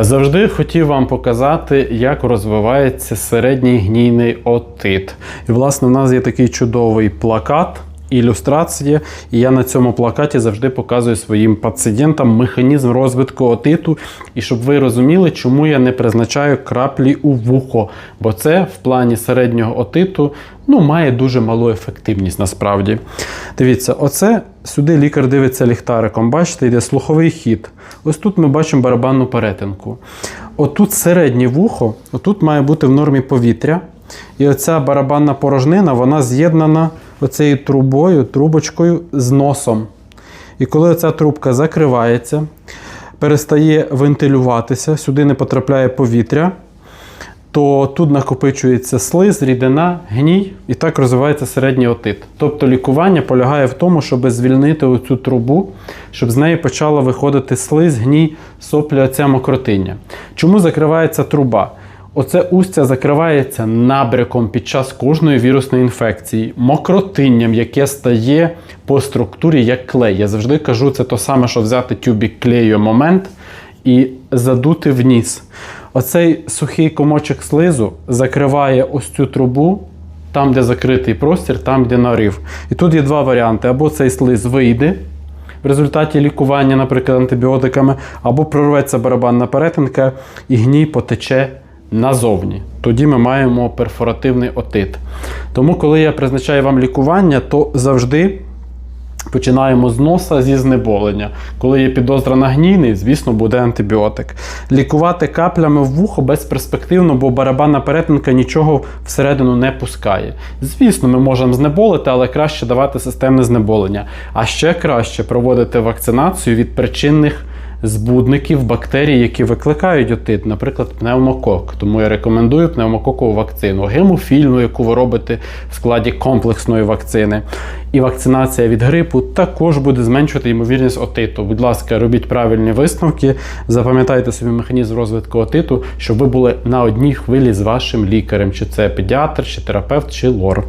Завжди хотів вам показати, як розвивається середній гнійний отит. І, власне, в нас є такий чудовий плакат. Ілюстрація, і я на цьому плакаті завжди показую своїм пацієнтам механізм розвитку отиту, і щоб ви розуміли, чому я не призначаю краплі у вухо, бо це в плані середнього отиту ну, має дуже малу ефективність насправді. Дивіться, оце сюди лікар дивиться ліхтариком. Бачите, йде слуховий хід. Ось тут ми бачимо барабанну перетинку. Отут середнє вухо, отут має бути в нормі повітря. І оця барабанна порожнина, вона з'єднана оцею трубою, трубочкою з носом. І коли ця трубка закривається, перестає вентилюватися, сюди не потрапляє повітря, то тут накопичується слиз, рідина, гній, і так розвивається середній отит. Тобто лікування полягає в тому, щоб звільнити оцю трубу, щоб з неї почала виходити слиз, гній, соплі, оця мокротиння. Чому закривається труба? Оце устя закривається набряком під час кожної вірусної інфекції, мокротинням, яке стає по структурі як клей. Я завжди кажу, це то саме, що взяти тюбік клею момент і задути в ніс. Оцей сухий комочок слизу закриває ось цю трубу, там, де закритий простір, там, де нарив. І тут є два варіанти: або цей слиз вийде. В результаті лікування, наприклад, антибіотиками, або прорветься барабанна перетинка і гній потече назовні. Тоді ми маємо перфоративний отит. Тому, коли я призначаю вам лікування, то завжди починаємо з носа зі знеболення. Коли є підозра на гнійний, звісно, буде антибіотик. Лікувати каплями в вухо безперспективно, бо барабанна перетинка нічого всередину не пускає. Звісно, ми можемо знеболити, але краще давати системне знеболення. А ще краще проводити вакцинацію від причинних збудників бактерій, які викликають отит, наприклад, пневмокок. Тому я рекомендую пневмококову вакцину, гемофільну, яку ви робите в складі комплексної вакцини. І вакцинація від грипу також буде зменшувати ймовірність отиту. Будь ласка, робіть правильні висновки, запам'ятайте собі механізм розвитку отиту, щоб ви були на одній хвилі з вашим лікарем, чи це педіатр, чи терапевт, чи лор.